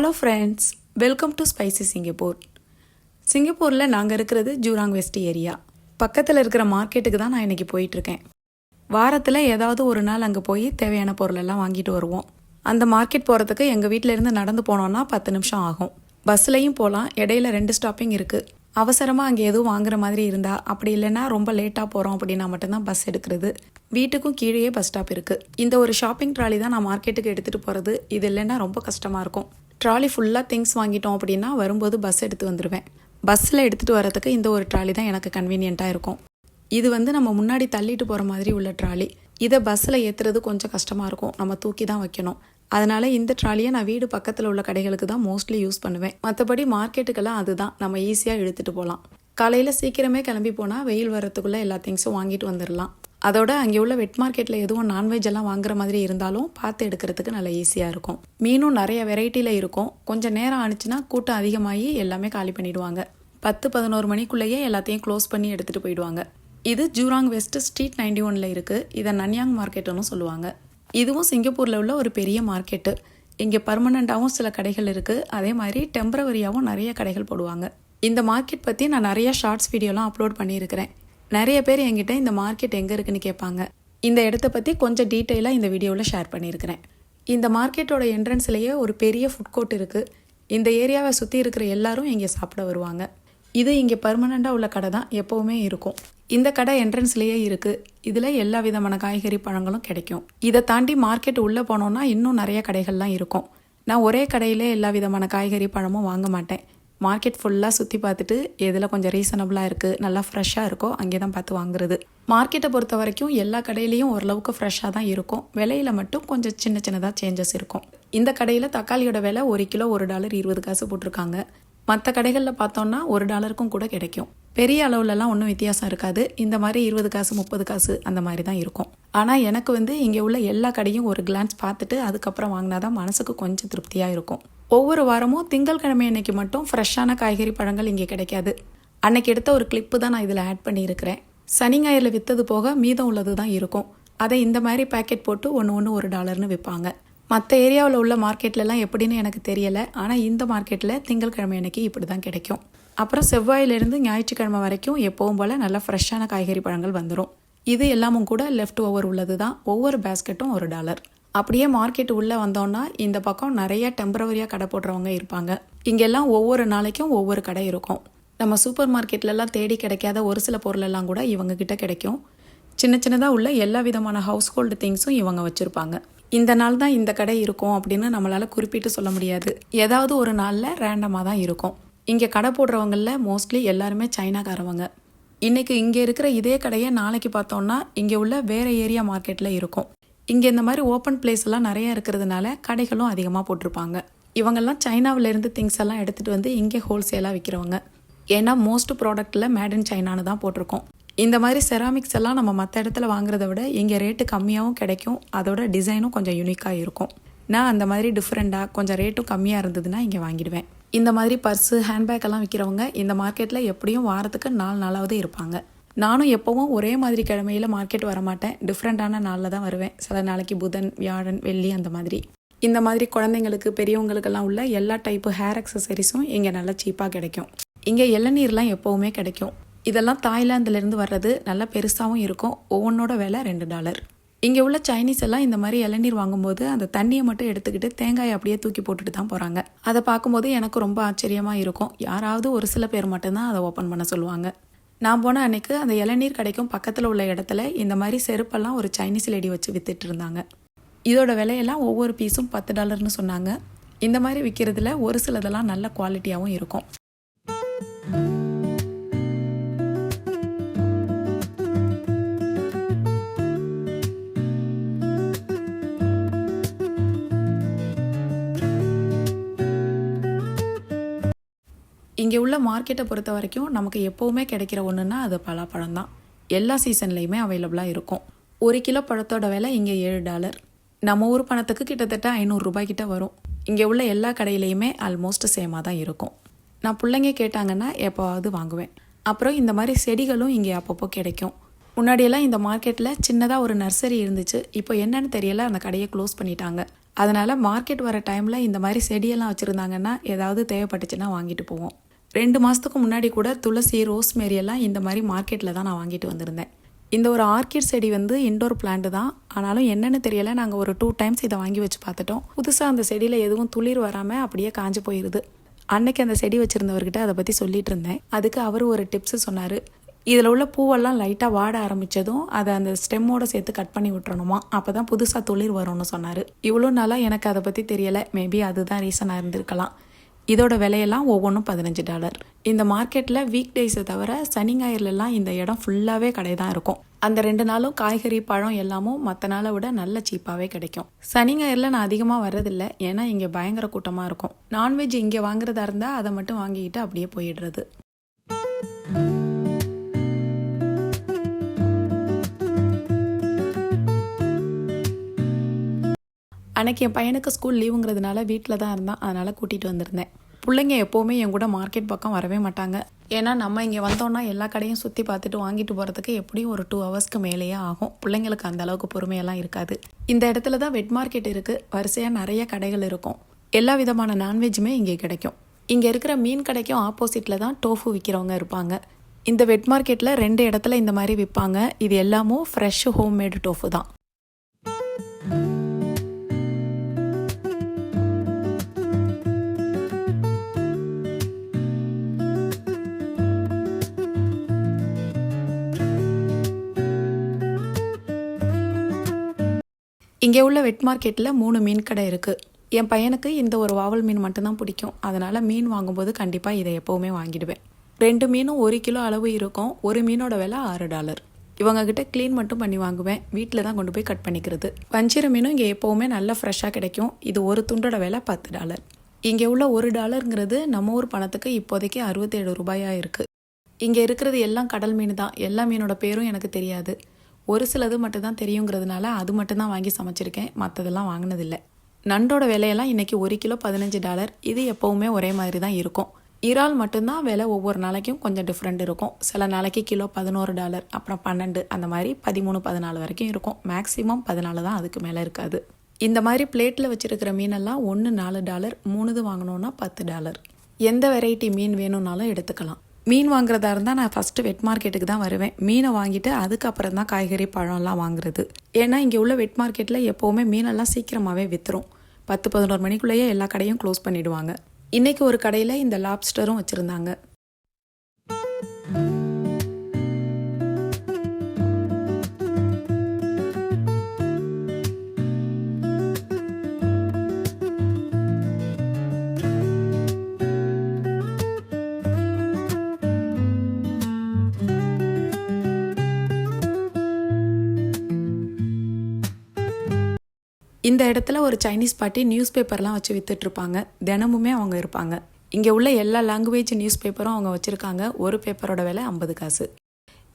Hello friends welcome to spicy Singapore சிங்கப்பூரில் நாங்கள் இருக்கிறது ஜூராங் வெஸ்ட் ஏரியா பக்கத்தில் இருக்கிற மார்க்கெட்டுக்கு தான் நான் இன்றைக்கி போயிட்டுருக்கேன். வாரத்தில் ஏதாவது ஒரு நாள் அங்கே போய் தேவையான பொருளெல்லாம் வாங்கிட்டு வருவோம். அந்த மார்க்கெட் போகிறதுக்கு எங்கள் வீட்டிலேருந்து நடந்து போனோன்னா பத்து நிமிஷம் ஆகும். பஸ்லையும் போகலாம் இடையில ரெண்டு ஸ்டாப்பிங் இருக்குது அவசரமாக அங்கே எதுவும் வாங்குற மாதிரி இருந்தா அப்படி இல்லைன்னா ரொம்ப லேட்டாக போகிறோம் அப்படின்னா மட்டும்தான் பஸ் எடுக்கிறது. வீட்டுக்கும் கீழேயே பஸ் ஸ்டாப் இருக்குது இந்த ஒரு ஷாப்பிங் ட்ராலி தான் நான் மார்க்கெட்டுக்கு எடுத்துகிட்டு போகிறது இது இல்லைன்னா ரொம்ப கஷ்டமாக இருக்கும். ட்ராலி ஃபுல்லாக திங்ஸ் வாங்கிட்டோம் அப்படின்னா வரும்போது பஸ் எடுத்து வந்துடுவேன் பஸ்ஸில் எடுத்துகிட்டு வரதுக்கு இந்த ஒரு ட்ராலி தான் எனக்கு கன்வீனியண்ட்டாக இருக்கும். இது வந்து நம்ம முன்னாடி தள்ளிட்டு போகிற மாதிரி உள்ள ட்ராலி. இதை பஸ்ஸில் ஏற்றுறது கொஞ்சம் கஷ்டமாக இருக்கும். நம்ம தூக்கி தான் வைக்கணும். அதனால் இந்த ட்ராலியை நான் வீடு பக்கத்தில் உள்ள கடைகளுக்கு தான் மோஸ்ட்லி யூஸ் பண்ணுவேன். மற்றபடி மார்க்கெட்டுக்கெல்லாம் அதுதான். நம்ம ஈஸியாக இழுத்துட்டு போகலாம் காலையில் சீக்கிரமே கிளம்பி போனால் வெயில் வரத்துக்குள்ளே எல்லா திங்ஸும் வாங்கிட்டு வந்துடலாம் அதோட அங்கே உள்ள வெட் மார்க்கெட்டில் எதுவும் நான்வெஜ் எல்லாம் வாங்குற மாதிரி இருந்தாலும் பார்த்து எடுக்கிறதுக்கு நல்லா ஈஸியாக இருக்கும். மீனும் நிறைய வெரைட்டியில் இருக்கும். கொஞ்சம் நேரம் ஆனிச்சுன்னா கூட்டம் அதிகமாகி எல்லாமே காலி பண்ணிடுவாங்க. பத்து பதினோரு மணிக்குள்ளேயே எல்லாத்தையும் க்ளோஸ் பண்ணி எடுத்துகிட்டு போயிடுவாங்க. இது ஜூராங் வெஸ்ட் ஸ்ட்ரீட் நைன்டி ஒனில் இருக்குது இதை நன்யாங் மார்க்கெட்டுன்னு சொல்லுவாங்க. இதுவும் சிங்கப்பூரில் உள்ள ஒரு பெரிய மார்க்கெட்டு இங்கே பர்மனண்ட்டாகவும் சில கடைகள் இருக்குது அதே மாதிரி டெம்பரவரியாகவும் நிறைய கடைகள் போடுவாங்க. இந்த மார்க்கெட் பற்றி நான் நிறைய ஷார்ட்ஸ் வீடியோலாம் அப்லோட் பண்ணியிருக்கிறேன். நிறைய பேர் என்கிட்ட இந்த மார்க்கெட் எங்கே இருக்குன்னு கேட்பாங்க. இந்த இடத்த பற்றி கொஞ்சம் டீட்டெயிலாக இந்த வீடியோவில் ஷேர் பண்ணியிருக்கிறேன். இந்த மார்க்கெட்டோட என்ட்ரன்ஸ்லேயே ஒரு பெரிய ஃபுட் கோர்ட் இருக்குது இந்த ஏரியாவை சுற்றி இருக்கிற எல்லாரும் இங்கே சாப்பிட வருவாங்க. இது இங்கே பர்மனெண்ட்டாக உள்ள கடை தான் எப்போவுமே இருக்கும். இந்த கடை என்ட்ரன்ஸ்லேயே இருக்குது இதில் எல்லா விதமான காய்கறி பழங்களும் கிடைக்கும். இதை தாண்டி மார்க்கெட் உள்ளே போனோன்னா இன்னும் நிறைய கடைகள்லாம் இருக்கும். நான் ஒரே கடையிலே எல்லா விதமான காய்கறி பழமும் வாங்க மாட்டேன். மார்க்கெட் ஃபுல்லாக சுற்றி பார்த்துட்டு எதில் கொஞ்சம் ரீசனபிளாக இருக்குது நல்லா ஃப்ரெஷ்ஷாக இருக்கோ அங்கே தான் பார்த்து வாங்குறது. மார்க்கெட்டை பொறுத்த வரைக்கும் எல்லா கடையிலையும் ஓரளவுக்கு ஃப்ரெஷ்ஷாக தான் இருக்கும். விலையில மட்டும் கொஞ்சம் சின்ன சின்னதாக சேஞ்சஸ் இருக்கும். இந்த கடையில் தக்காளியோட விலை ஒரு கிலோ ஒரு டாலர் இருபது காசு போட்டிருக்காங்க. மற்ற கடைகளில் பார்த்தோம்னா ஒரு டாலருக்கும் கூட கிடைக்கும். பெரிய அளவுலலாம் ஒன்றும் வித்தியாசம் இருக்காது. இந்த மாதிரி இருபது காசு முப்பது காசு அந்த மாதிரி தான் இருக்கும். ஆனால் எனக்கு வந்து இங்கே உள்ள எல்லா கடையும் ஒரு கிளான்ஸ் பார்த்துட்டு அதுக்கப்புறம் வாங்கினா தான் மனசுக்கு கொஞ்சம் திருப்தியாக இருக்கும். ஒவ்வொரு வாரமும் திங்கட்கிழமை அன்னைக்கு மட்டும் ஃப்ரெஷ்ஷான காய்கறி பழங்கள் இங்கே கிடைக்காது. அன்னைக்கு எடுத்த ஒரு கிளிப்பு தான் நான் இதில் ஆட் பண்ணியிருக்கிறேன். சனி ஞாயிறில் விற்றது போக மீதம் உள்ளது தான் இருக்கும். அதை இந்த மாதிரி பேக்கெட் போட்டு ஒன்று ஒன்று ஒரு டாலர்னு விற்பாங்க. மற்ற ஏரியாவில் உள்ள மார்க்கெட்லலாம் எப்படின்னு எனக்கு தெரியலை. ஆனால் இந்த மார்க்கெட்டில் திங்கட்கிழமை அன்னைக்கு இப்படி தான் கிடைக்கும். அப்புறம் செவ்வாயிலிருந்து ஞாயிற்றுக்கிழமை வரைக்கும் எப்பவும் போல் நல்லா ஃப்ரெஷ்ஷான காய்கறி பழங்கள் வந்துடும் இது எல்லாமும் கூட லெஃப்ட் ஓவர் உள்ளது தான். ஒவ்வொரு பேஸ்கெட்டும் ஒரு டாலர் அப்படியே மார்க்கெட் உள்ளே வந்தோன்னா இந்த பக்கம் நிறைய டெம்பரவரியாக கடை போடுறவங்க இருப்பாங்க. இங்கெல்லாம் ஒவ்வொரு நாளைக்கும் ஒவ்வொரு கடை இருக்கும். நம்ம சூப்பர் மார்க்கெட்லலாம் தேடி கிடைக்காத ஒரு சில பொருளெல்லாம் கூட இவங்கக்கிட்ட கிடைக்கும். சின்ன சின்னதாக உள்ள எல்லா விதமான ஹவுஸ் ஹோல்டு திங்ஸும் இவங்க வச்சுருப்பாங்க. இந்த நாள் தான் இந்த கடை இருக்கும் அப்படின்னு நம்மளால் குறிப்பிட்டு சொல்ல முடியாது. ஏதாவது ஒரு நாளில் ரேண்டமாக தான் இருக்கும். இங்கே கடை போடுறவங்களில் மோஸ்ட்லி எல்லாருமே சைனாக்காரவங்க. இன்றைக்கி இங்கே இருக்கிற இதே கடையை நாளைக்கு பார்த்தோம்னா இங்கே உள்ள வேறு ஏரியா மார்க்கெட்டில் இருக்கும். இங்கே இந்த மாதிரி ஓப்பன் பிளேஸ் எல்லாம் நிறைய இருக்கிறதுனால கடைகளும் அதிகமாக போட்டிருப்பாங்க. இவங்கெல்லாம் சைனாவிலேருந்து திங்ஸ் எல்லாம் எடுத்துகிட்டு வந்து இங்கே ஹோல்சேலாக விற்கிறவங்க ஏன்னா மோஸ்ட் ப்ராடக்ட்டில் மேட் இன் சைனான்னு தான் போட்டிருக்கோம். இந்த மாதிரி செராமிக்ஸ் எல்லாம் நம்ம மற்ற இடத்துல வாங்குறத விட இங்கே ரேட்டு கம்மியாகவும் கிடைக்கும். அதோட டிசைனும் கொஞ்சம் யூனிக்காக இருக்கும். நான் அந்த மாதிரி டிஃப்ரெண்ட்டாக கொஞ்சம் ரேட்டும் கம்மியாக இருந்ததுன்னா இங்கே வாங்கிடுவேன். இந்த மாதிரி பர்ஸு ஹேண்ட்பேக் எல்லாம் விற்கிறவங்க இந்த மார்க்கெட்டில் எப்படியும் வாரத்துக்கு நாலு நாளாவது இருப்பாங்க. நானும் எப்போவும் ஒரே மாதிரி கிழமையில் மார்க்கெட் வர மாட்டேன் டிஃப்ரெண்ட்டான நாளில் தான் வருவேன். சில நாளைக்கு புதன் வியாழன் வெள்ளி அந்த மாதிரி. இந்த மாதிரி குழந்தைங்களுக்கு பெரியவங்களுக்கெல்லாம் உள்ள எல்லா டைப்பு ஹேர் அக்சசரிஸும் இங்கே நல்லா சீப்பாக கிடைக்கும். இங்கே இளநீர்லாம் எப்போவுமே கிடைக்கும். இதெல்லாம் தாய்லாந்துலேருந்து வர்றது நல்லா பெருசாகவும் இருக்கும். ஒவ்வொன்றோட விலை ரெண்டு டாலர். இங்கே உள்ள சைனீஸ் எல்லாம் இந்த மாதிரி இளநீர் வாங்கும்போது அந்த தண்ணியை மட்டும் எடுத்துக்கிட்டு தேங்காயை அப்படியே தூக்கி போட்டுட்டு தான் போகிறாங்க அதை பார்க்கும்போது எனக்கு ரொம்ப ஆச்சரியமாக இருக்கும். யாராவது ஒரு சில பேர் மட்டும்தான் அதை ஓப்பன் பண்ண சொல்லுவாங்க. நான் போன அன்னைக்கு அந்த இளநீர் கடைக்கும் பக்கத்தில் உள்ள இடத்துல இந்த மாதிரி செருப்பெல்லாம் ஒரு சைனீஸ் லேடி வச்சு வித்துட்டு இருந்தாங்க. இதோட விலையெல்லாம் ஒவ்வொரு பீஸும் பத்து டாலர்னு சொன்னாங்க. இந்த மாதிரி விற்கிறதுல ஒரு சிலதெல்லாம் நல்ல குவாலிட்டியாகவும் இருக்கும். இங்கே உள்ள மார்க்கெட்டை பொறுத்த வரைக்கும் நமக்கு எப்போவுமே கிடைக்கிற ஒன்றுன்னா அது பலாப்பழம் தான். எல்லா சீசன்லேயுமே அவைலபிளாக இருக்கும். ஒரு கிலோ பழத்தோட விலை இங்கே ஏழு டாலர் நம்ம ஊர் பணத்துக்கு கிட்டத்தட்ட ஐநூறுரூபா கிட்ட வரும். இங்கே உள்ள எல்லா கடையிலையுமே ஆல்மோஸ்ட் சேமாக தான் இருக்கும். நான் பிள்ளைங்க கேட்டாங்கன்னா எப்போவாவது வாங்குவேன். அப்புறம் இந்த மாதிரி செடிகளும் இங்கே அப்பப்போ கிடைக்கும். முன்னாடியெல்லாம் இந்த மார்க்கெட்டில் சின்னதாக ஒரு நர்சரி இருந்துச்சு. இப்போ என்னன்னு தெரியல அந்த கடையை க்ளோஸ் பண்ணிட்டாங்க. அதனால் மார்க்கெட் வர டைமில் இந்த மாதிரி செடியெல்லாம் வச்சுருந்தாங்கன்னா ஏதாவது தேவைப்பட்டுச்சுன்னா வாங்கிட்டு போவோம். ரெண்டு மாதத்துக்கு முன்னாடி கூட துளசி ரோஸ்மேரி எல்லாம் இந்த மாதிரி மார்க்கெட்டில் தான் நான் வாங்கிட்டு வந்திருந்தேன். இந்த ஒரு ஆர்கிட் செடி வந்து இண்டோர் பிளான்ட் தான். ஆனாலும் என்னென்னு தெரியலை நாங்கள் ஒரு டூ டைம்ஸ் இதை வாங்கி வச்சு பார்த்துட்டோம். புதுசாக அந்த செடியில் எதுவும் துளிர் வராமல் அப்படியே காஞ்சு போயிடுது அன்னைக்கு அந்த செடி வச்சுருந்தவர்கிட்ட அதை பற்றி சொல்லிட்டு இருந்தேன். அதுக்கு அவர் ஒரு டிப்ஸ் சொன்னார். இதில் உள்ள பூவெல்லாம் லைட்டாக வாட ஆரம்பித்ததும் அதை அந்த ஸ்டெம்மோட சேர்த்து கட் பண்ணி விட்டுறணுமா? அப்போ தான் புதுசாக துளிர் வரும்னு சொன்னார். இவ்வளோ நாளாக எனக்கு அதை பற்றி தெரியலை. மேபி அதுதான் ரீசனாக இருந்திருக்கலாம். இதோட விலையெல்லாம் ஒவ்வொன்றும் பதினஞ்சு டாலர். இந்த மார்க்கெட்டில் வீக் டேஸை தவிர சனி ஞாயிறுலலாம் இந்த இடம் ஃபுல்லாகவே கடை தான் இருக்கும். அந்த ரெண்டு நாளும் காய்கறி பழம் எல்லாமும் மற்ற நாளை விட நல்ல சீப்பாகவே கிடைக்கும். சனி ஞாயிறில் நான் அதிகமாக வர்றதில்ல. ஏன்னா இங்கே பயங்கர கூட்டமாக இருக்கும். நான்வெஜ் இங்கே வாங்குறதா இருந்தால் அதை மட்டும் வாங்கிக்கிட்டு அப்படியே போயிடுறது. அன்றைக்கி என் பையனுக்கு ஸ்கூல் லீவுங்கிறதுனால வீட்டில் தான் இருந்தான். அதனால் கூட்டிகிட்டு வந்திருந்தேன். பிள்ளைங்க எப்போவுமே என் கூட மார்க்கெட் பக்கம் வரவே மாட்டாங்க. ஏன்னா நம்ம இங்கே வந்தோம்னா எல்லா கடையும் சுற்றி பார்த்துட்டு வாங்கிட்டு போகிறதுக்கு எப்படியும் ஒரு டூ ஹவர்ஸ்க்கு மேலேயே ஆகும். பிள்ளைங்களுக்கு அந்த அளவுக்கு பொறுமையெல்லாம் இருக்காது. இந்த இடத்துல தான் வெட் மார்க்கெட் இருக்குது வரிசையாக நிறைய கடைகள் இருக்கும். எல்லா விதமான நான்வெஜ்ஜுமே இங்கே கிடைக்கும். இங்கே இருக்கிற மீன் கடைக்கும் ஆப்போசிட்டில் தான் டோஃபு விற்கிறவங்க இருப்பாங்க. இந்த வெட் மார்க்கெட்டில் ரெண்டு இடத்துல இந்த மாதிரி விற்பாங்க இது எல்லாமும் ஃப்ரெஷ் ஹோம்மேடு டோஃபு தான். இங்கே உள்ள வெட் மார்க்கெட்டில் மூணு மீன் கடை இருக்குது என் பையனுக்கு இந்த ஒரு வாவல் மீன் மட்டும்தான் பிடிக்கும். அதனால் மீன் வாங்கும்போது கண்டிப்பாக இதை எப்போவுமே வாங்கிடுவேன். ரெண்டு மீனும் ஒரு கிலோ அளவு இருக்கும். ஒரு மீனோட விலை ஆறு டாலர் இவங்கக்கிட்ட க்ளீன் மட்டும் பண்ணி வாங்குவேன். வீட்டில் தான் கொண்டு போய் கட் பண்ணிக்கிறது. வஞ்சிர மீனும் இங்கே எப்போவுமே நல்ல ஃப்ரெஷ்ஷாக கிடைக்கும். இது ஒரு துண்டோட விலை பத்து டாலர் இங்கே உள்ள ஒரு டாலருங்கிறது நம்ம ஊர் பணத்துக்கு இப்போதைக்கு அறுபத்தேழு ரூபாயாக இருக்குது இங்கே இருக்கிறது எல்லாம் கடல் மீன் தான். எல்லா மீனோட பேரும் எனக்கு தெரியாது. ஒரு சிலது மட்டும் தான் தெரியுங்கிறதுனால அது மட்டும் தான் வாங்கி சமைச்சிருக்கேன். மற்றதெல்லாம் வாங்கினதில்லை. நண்டோட விலையெல்லாம் இன்றைக்கி ஒரு கிலோ பதினஞ்சு டாலர். இது எப்போவுமே ஒரே மாதிரி தான் இருக்கும். இறால் மட்டும்தான் விலை ஒவ்வொரு நாளைக்கும் கொஞ்சம் டிஃப்ரெண்ட் இருக்கும். சில நாளைக்கு கிலோ பதினோரு டாலர் அப்புறம் பன்னெண்டு அந்த மாதிரி பதிமூணு பதினாலு வரைக்கும் இருக்கும். மேக்ஸிமம் பதினாலு தான் அதுக்கு மேலே இருக்காது. இந்த மாதிரி பிளேட்டில் வச்சுருக்கிற மீனெல்லாம் ஒன்று நாலு டாலர் மூணுது வாங்கினோன்னா பத்து டாலர். எந்த வெரைட்டி மீன் வேணும்னாலும் எடுத்துக்கலாம். மீன் வாங்குறதா இருந்தால் நான் ஃபஸ்ட்டு வெட் மார்க்கெட்டுக்கு தான் வருவேன். மீனை வாங்கிட்டு அதுக்கப்புறம் தான் காய்கறி பழம்லாம் வாங்குறது. ஏன்னா இங்கே உள்ள வெட் மார்க்கெட்டில் எப்போவுமே மீனெல்லாம் சீக்கிரமாகவே விற்றுரும் பத்து பதினோரு மணிக்குள்ளேயே எல்லா கடையும் க்ளோஸ் பண்ணிவிடுவாங்க இன்றைக்கி ஒரு கடையில் இந்த லாப்ஸ்டரும் வச்சுருந்தாங்க. இந்த இடத்துல ஒரு சைனீஸ் பாட்டி நியூஸ் பேப்பர்லாம் வச்சு வித்துட்ருப்பாங்க. தினமுமே அவங்க இருப்பாங்க. இங்கே உள்ள எல்லா லாங்குவேஜ் நியூஸ் பேப்பரும் அவங்க வச்சுருக்காங்க. ஒரு பேப்பரோட விலை ஐம்பது காசு.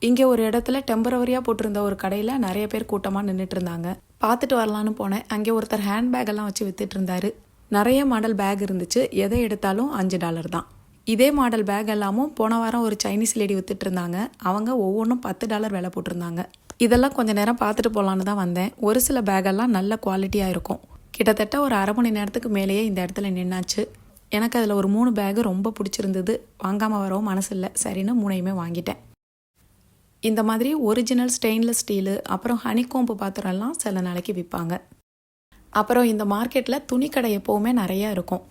இங்கே ஒரு இடத்துல டெம்பரவரியாக போட்டிருந்த ஒரு கடையில் நிறைய பேர் கூட்டமாக நின்றுட்டு இருந்தாங்க பார்த்துட்டு வரலான்னு போனேன். அங்கே ஒருத்தர் ஹேண்ட் பேக் எல்லாம் வச்சு வித்துட்டு இருந்தாரு நிறைய மாடல் பேக் இருந்துச்சு. எதை எடுத்தாலும் அஞ்சு டாலர் தான். இதே மாடல் பேக் எல்லாமும் போன வாரம் ஒரு சைனீஸ் லேடி வித்துட்டு இருந்தாங்க அவங்க ஒவ்வொன்றும் பத்து டாலர் விலை போட்டிருந்தாங்க. இதெல்லாம் கொஞ்ச நேரம் பார்த்துட்டு போகலான்னு தான் வந்தேன். ஒரு சில பேகெல்லாம் நல்ல குவாலிட்டியாக இருக்கும். கிட்டத்தட்ட ஒரு அரை மணி நேரத்துக்கு மேலேயே இந்த இடத்துல நின்னாச்சு. எனக்கு அதில் ஒரு மூணு பேகு ரொம்ப பிடிச்சிருந்தது. வாங்காமல் வரவும் மனசு இல்லை சரின்னு மூணையுமே வாங்கிட்டேன். இந்த மாதிரி ஒரிஜினல் ஸ்டெயின்லெஸ் ஸ்டீலு அப்புறம் ஹனிகோம்பு பாத்திரம்லாம் சில நாளைக்கு விற்பாங்க அப்புறம் இந்த மார்க்கெட்டில் துணி கடை எப்போவுமே நிறையா இருக்கும்.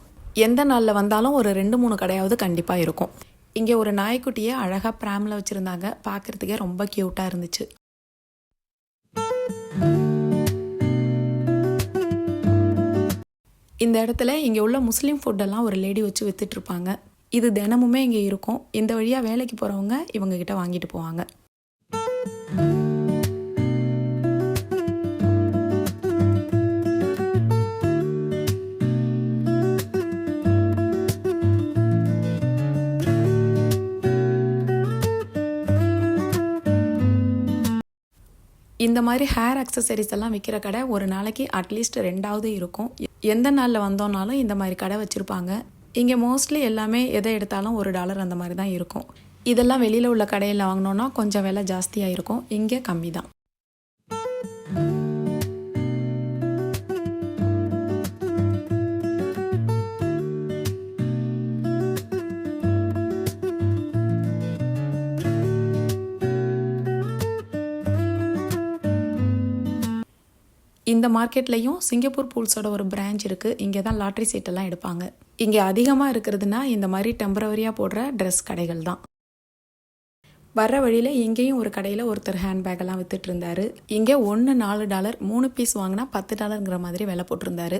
எந்த நாளில் வந்தாலும் ஒரு ரெண்டு மூணு கடையாவது கண்டிப்பாக இருக்கும். இங்கே ஒரு நாய்க்குட்டியை அழகாக ப்ராமில் வச்சுருந்தாங்க. பார்க்குறதுக்கே ரொம்ப க்யூட்டாக இருந்துச்சு. இந்த இடத்துல இங்கே உள்ள முஸ்லீம் ஃபுட்டெல்லாம் ஒரு லேடி வச்சு வித்துட்ருப்பாங்க இது தினமுமே இங்கே இருக்கும். இந்த வழியாக வேலைக்கு போகிறவங்க இவங்க கிட்ட வாங்கிட்டு போவாங்க. இந்த மாதிரி ஹேர் அக்சசரிஸ் எல்லாம் விற்கிற கடை ஒரு நாளைக்கு அட்லீஸ்ட் ரெண்டாவது இருக்கும். எந்த நாளில் வந்தோம்னாலும் இந்த மாதிரி கடை வச்சுருப்பாங்க. இங்கே மோஸ்ட்லி எல்லாமே எதை எடுத்தாலும் ஒரு டாலர் அந்த மாதிரி தான் இருக்கும். இதெல்லாம் வெளியில் உள்ள கடையில் வாங்கினோன்னா கொஞ்சம் விலை ஜாஸ்தியாக இருக்கும். இங்கே கம்மி தான் இந்த மார்க்கெட்லேயும் சிங்கப்பூர் பூல்ஸோட ஒரு பிரான்ச் இருக்குது இங்கே தான் லாட்ரி சீட்டெல்லாம் எடுப்பாங்க. இங்கே அதிகமாக இருக்கிறதுனா இந்த மாதிரி டெம்பரவரியாக போடுற ட்ரெஸ் கடைகள் தான். வர்ற வழியில் இங்கேயும் ஒரு கடையில் ஒருத்தர் ஹேண்ட்பேக் எல்லாம் வித்துட்டு இங்கே ஒன்று நாலு டாலர் மூணு பீஸ் வாங்கினா பத்து டாலருங்கிற மாதிரி விலை போட்டிருந்தாரு.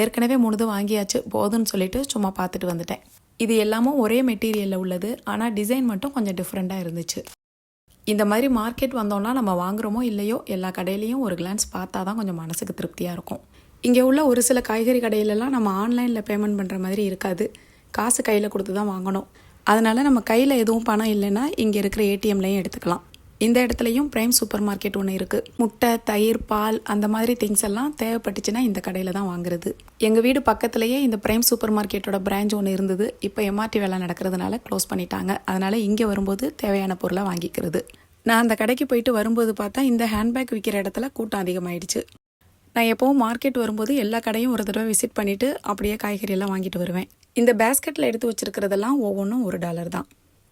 ஏற்கனவே மூணுது வாங்கியாச்சு போதும்னு சொல்லிட்டு சும்மா பார்த்துட்டு வந்துட்டேன். இது எல்லாமும் ஒரே மெட்டீரியலில் உள்ளது. ஆனால் டிசைன் மட்டும் கொஞ்சம் டிஃப்ரெண்ட்டாக இருந்துச்சு. இந்த மாதிரி மார்க்கெட் வந்தோம்னா நம்ம வாங்குறோமோ இல்லையோ எல்லா கடையிலையும் ஒரு கிளான்ஸ் பார்த்தா தான் கொஞ்சம் மனசுக்கு திருப்தியாக இருக்கும். இங்கே உள்ள ஒரு சில காய்கறி கடையிலலாம் நம்ம ஆன்லைனில் பேமெண்ட் பண்ணுற மாதிரி இருக்காது. காசு கையில் கொடுத்து தான் வாங்கணும். அதனால் நம்ம கையில் எதுவும் பணம் இல்லைன்னா இங்கே இருக்கிற ஏடிஎம்லையும் எடுத்துக்கலாம். இந்த இடத்துலையும் பிரைம் சூப்பர் மார்க்கெட் ஒன்று இருக்குது முட்டை தயிர் பால் அந்த மாதிரி திங்ஸ் எல்லாம் தேவைப்பட்டுச்சுன்னா இந்த கடையில் தான் வாங்குறது. எங்கள் வீடு பக்கத்துலேயே இந்த பிரைம் சூப்பர் மார்க்கெட்டோட பிரான்ச் ஒன்று இருந்தது. இப்போ எம்ஆர்டி வேலை நடக்கிறதுனால க்ளோஸ் பண்ணிட்டாங்க. அதனால் இங்கே வரும்போது தேவையான பொருளை வாங்கிக்கிறது. நான் அந்த கடைக்கு போயிட்டு வரும்போது பார்த்தா இந்த ஹேண்ட்பேக் விற்கிற இடத்துல கூட்டம் அதிகமாயிடுச்சு. நான் எப்போவும் மார்க்கெட் வரும்போது எல்லா கடையும் ஒரு தடவை விசிட் பண்ணிவிட்டு அப்படியே காய்கறியெல்லாம் வாங்கிட்டு வருவேன். இந்த பேஸ்கெட்டில் எடுத்து வச்சிருக்கிறதெல்லாம் ஒவ்வொன்றும் ஒரு டாலர் தான்.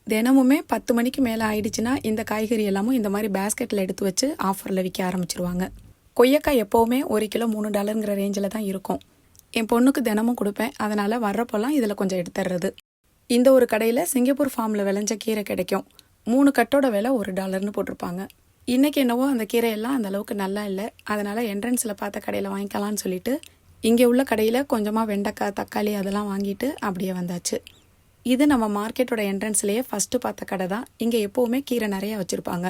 தினமுமே பத்து மணிக்கு மேலே ஆயிடுச்சுன்னா இந்த காய்கறி எல்லாமும் இந்த மாதிரி பேஸ்கெட்டில் எடுத்து வச்சு ஆஃபரில் விற்க ஆரம்பிச்சிருவாங்க. கொய்யக்காய் எப்போவுமே ஒரு கிலோ மூணு டாலருங்கிற ரேஞ்சில் தான் இருக்கும். என் பொண்ணுக்கு தினமும் கொடுப்பேன். அதனால் வர்றப்போல்லாம் இதில் கொஞ்சம் எடுத்துடுறது இந்த ஒரு கடையில் சிங்கப்பூர் ஃபார்மில் விளைஞ்ச கீரை கிடைக்கும். மூணு கட்டோட விலை ஒரு டாலர்னு போட்டிருப்பாங்க. இன்றைக்கி என்னவோ அந்த கீரையெல்லாம் அந்த அளவுக்கு நல்லா இல்லை. அதனால் என்ட்ரன்ஸில் பார்த்த கடையில் வாங்கிக்கலாம்னு சொல்லிட்டு இங்கே உள்ள கடையில் கொஞ்சமாக வெண்டைக்காய் தக்காளி அதெல்லாம் வாங்கிட்டு அப்படியே வந்தாச்சு. இது நம்ம மார்க்கெட்டோட என்ட்ரன்ஸ்லேயே ஃபஸ்ட்டு பார்த்த கடை தான். இங்கே எப்போவுமே கீரை நிறையா வச்சுருப்பாங்க.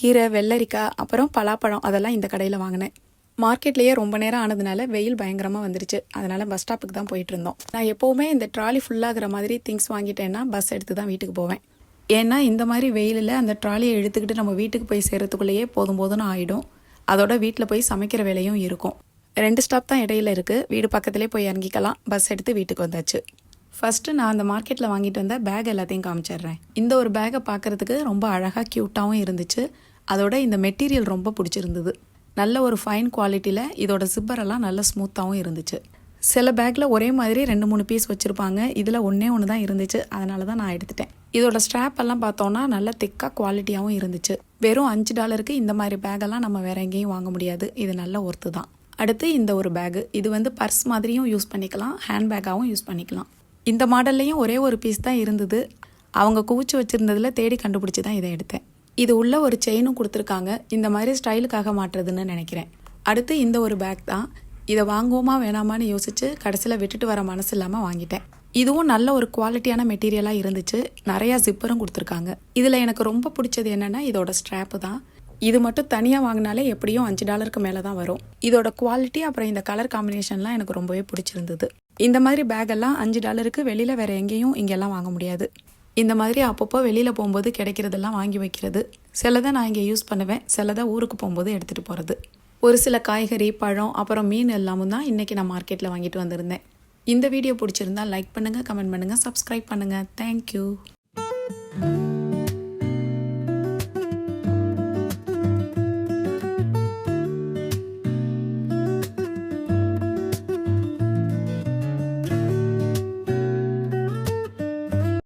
கீரை வெள்ளரிக்காய் அப்புறம் பலாப்பழம் அதெல்லாம் இந்த கடையில் வாங்கினேன். மார்க்கெட்லேயே ரொம்ப நேரம் ஆனதுனால வெயில் பயங்கரமாக வந்துருச்சு. அதனால பஸ் ஸ்டாப்புக்கு தான் போயிட்டு இருந்தோம். நான் எப்போவுமே இந்த ட்ராலி ஃபுல்லாகிற மாதிரி திங்ஸ் வாங்கிட்டேன்னா பஸ் எடுத்து தான் வீட்டுக்கு போவேன். ஏன்னா இந்த மாதிரி வெயிலில் அந்த ட்ராலியை எடுத்துக்கிட்டு நம்ம வீட்டுக்கு போய் சேர்கிறதுக்குள்ளேயே போதும் போதும்னு ஆகிடும் அதோட வீட்டில் போய் சமைக்கிற வேலையும் இருக்கும். ரெண்டு ஸ்டாப் தான் இடையில இருக்குது வீடு பக்கத்துலேயே போய் இறங்கிக்கலாம். பஸ் எடுத்து வீட்டுக்கு வந்தாச்சு. ஃபஸ்ட்டு நான் அந்த மார்க்கெட்டில் வாங்கிட்டு வந்த பேக் எல்லாத்தையும் காமிச்சிடுறேன். இந்த ஒரு பேக்கை பார்க்குறதுக்கு ரொம்ப அழகாக க்யூட்டாகவும் இருந்துச்சு. அதோட இந்த மெட்டீரியல் ரொம்ப பிடிச்சிருந்தது. நல்ல ஒரு ஃபைன் குவாலிட்டியில் இதோட சிப்பரெல்லாம் நல்ல ஸ்மூத்தாகவும் இருந்துச்சு. சில பேக்கில் ஒரே மாதிரி ரெண்டு மூணு பீஸ் வச்சுருப்பாங்க. இதில் ஒன்றே ஒன்று தான் இருந்துச்சு. அதனால தான் நான் எடுத்துட்டேன். இதோட ஸ்ட்ராப் எல்லாம் பார்த்தோன்னா நல்ல திக்காக குவாலிட்டியாகவும் இருந்துச்சு. வெறும் அஞ்சு டாலருக்கு இந்த மாதிரி பேக்கெல்லாம் நம்ம வேற எங்கேயும் வாங்க முடியாது. இது நல்ல ஒர்த்து தான். அடுத்து இந்த ஒரு பேகு இது வந்து பர்ஸ் மாதிரியும் யூஸ் பண்ணிக்கலாம். ஹேண்ட் பேக்காகவும் யூஸ் பண்ணிக்கலாம். இந்த மாடல்லையும் ஒரே ஒரு பீஸ் தான் இருந்தது. அவங்க குவிச்சு வச்சுருந்ததில் தேடி கண்டுபிடிச்சி தான் இதை எடுத்தேன். இது உள்ள ஒரு செயினும் கொடுத்துருக்காங்க. இந்த மாதிரி ஸ்டைலுக்காக மாட்டுறதுன்னு நினைக்கிறேன். அடுத்து இந்த ஒரு பேக் தான். இதை வாங்குவோமா வேணாமான்னு யோசிச்சு கடைசியில் விட்டுட்டு வர மனசு இல்லாமல் வாங்கிட்டேன். இதுவும் நல்ல ஒரு குவாலிட்டியான மெட்டீரியலாக இருந்துச்சு. நிறையா ஜிப்பரும் கொடுத்துருக்காங்க. இதில் எனக்கு ரொம்ப பிடிச்சது என்னென்னா இதோட ஸ்ட்ராப்பு தான். இது மட்டும் தனியாக வாங்கினாலே எப்படியும் அஞ்சு டாலருக்கு மேலே தான் வரும். இதோட குவாலிட்டி அப்புறம் இந்த கலர் காம்பினேஷன்லாம் எனக்கு ரொம்பவே பிடிச்சிருந்தது. இந்த மாதிரி பேக்கெல்லாம் அஞ்சு டாலருக்கு வெளியில் வேற எங்கேயும் இங்கெல்லாம் வாங்க முடியாது. இந்த மாதிரி அப்பப்போ வெளியில் போகும்போது கிடைக்கிறதெல்லாம் வாங்கி வைக்கிறது. சிலதை நான் இங்கே யூஸ் பண்ணுவேன். சிலதை ஊருக்கு போகும்போது எடுத்துகிட்டு போகிறது ஒரு சில காய்கறி பழம் அப்புறம் மீன் எல்லாமும் தான் இன்றைக்கி நான் மார்க்கெட்டில் வாங்கிட்டு வந்திருந்தேன். இந்த வீடியோ பிடிச்சிருந்தா லைக் பண்ணுங்கள் கமெண்ட் பண்ணுங்கள் சப்ஸ்கிரைப் பண்ணுங்கள் தேங்க்யூ